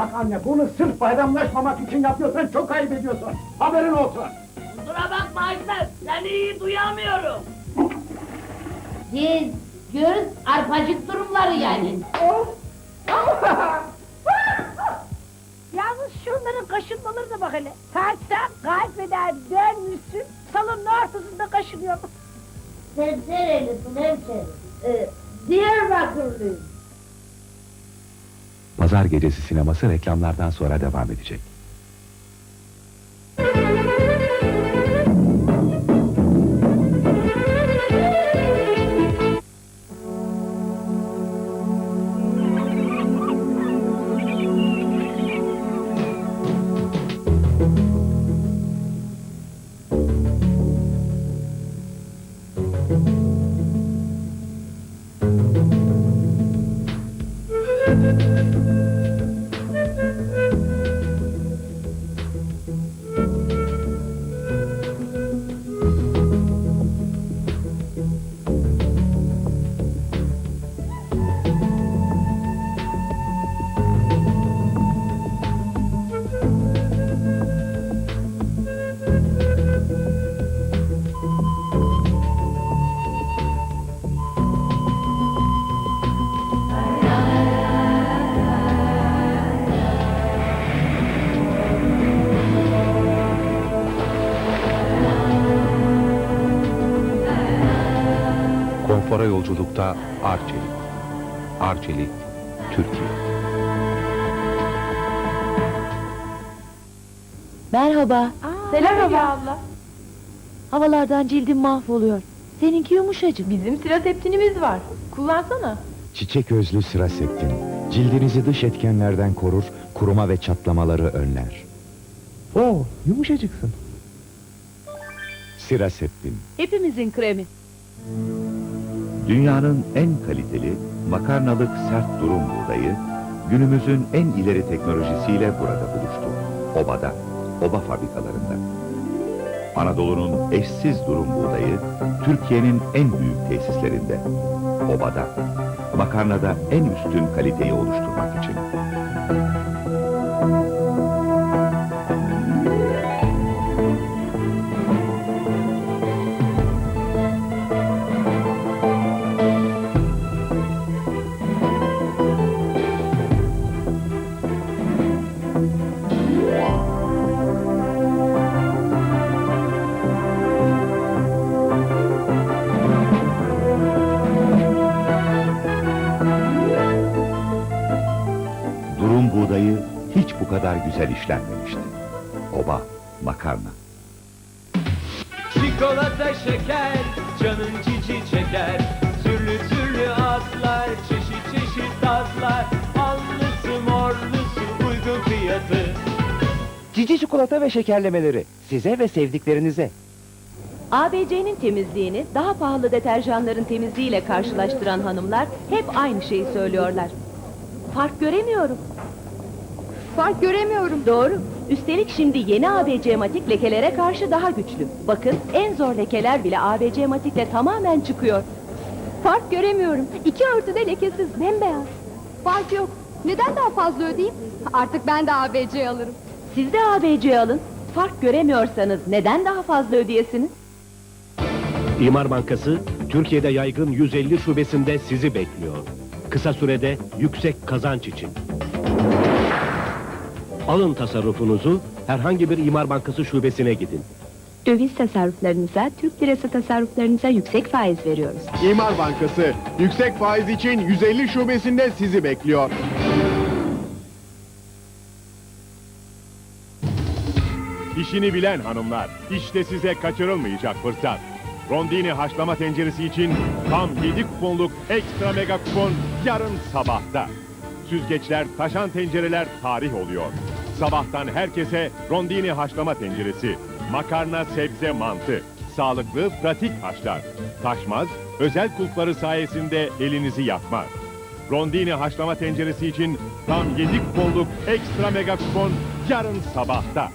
Bak anne bunu sırf bayramlaşmamak için yapıyorsan çok ayıp ediyorsun. Haberin olsun. Kusura bakma Ayfer, seni iyi duyamıyorum. Diz, göz, arpacık durumları yani. Yalnız şunların kaşınmaları da bak hele. Kaçtan kaybeder dönmüşsün, salonun ortasında kaşınıyor. Sen nerelisin hemşerim? Ee, Diyarbakırlıyım. Pazar gecesi sineması reklamlardan sonra devam edecek. Konfora yolculukta Arçelik. Arçelik, Türkiye. Merhaba. Selam abla. Havalardan cildim mahvoluyor. Seninki yumuşacık. Bizim siraseptinimiz var. Kullansana. Çiçek özlü Siraseptin. Cildinizi dış etkenlerden korur, kuruma ve çatlamaları önler. Oo, yumuşacıksın. Siraseptin. Hepimizin kremi. Dünyanın en kaliteli makarnalık sert durum buğdayı günümüzün en ileri teknolojisiyle burada buluştu. Obada, oba fabrikalarında. Anadolu'nun eşsiz durum buğdayı Türkiye'nin en büyük tesislerinde. Obada, makarnada en üstün kaliteyi oluşturmak için. Güzel işlenmemişti. Oba, makarna. Çikolata şeker, canın cici çeker. Türlü türlü atlar, çeşit çeşit tatlar. Allısı morlusu uygun fiyatı. Cici çikolata ve şekerlemeleri size ve sevdiklerinize. ABC'nin temizliğini daha pahalı deterjanların temizliğiyle karşılaştıran hanımlar hep aynı şeyi söylüyorlar. Fark göremiyorum. Fark göremiyorum. Doğru. Üstelik şimdi yeni ABC matik lekelere karşı daha güçlü. Bakın en zor lekeler bile ABC matikle tamamen çıkıyor. Fark göremiyorum. İki örtü de lekesiz, bembeyaz. Fark yok. Neden daha fazla ödeyeyim? Artık ben de ABC alırım. Siz de ABC alın. Fark göremiyorsanız neden daha fazla ödeyesiniz? İmar Bankası, Türkiye'de yaygın 150 şubesinde sizi bekliyor. Kısa sürede yüksek kazanç için. Alın tasarrufunuzu herhangi bir İmar Bankası şubesine gidin. Döviz tasarruflarınıza, Türk lirası tasarruflarınıza yüksek faiz veriyoruz. İmar Bankası yüksek faiz için 150 şubesinde sizi bekliyor. İşini bilen hanımlar, işte size kaçırılmayacak fırsat. Rondini haşlama tenceresi için tam 7 kuponluk ekstra mega kupon yarın sabahta. Süzgeçler, taşan tencereler tarih oluyor. Sabahtan herkese Rondini haşlama tenceresi. Makarna, sebze, mantı. Sağlıklı, pratik haşlar. Taşmaz, özel kulpları sayesinde elinizi yakmaz. Rondini haşlama tenceresi için tam 7 kuponluk ekstra mega kupon yarın sabahta.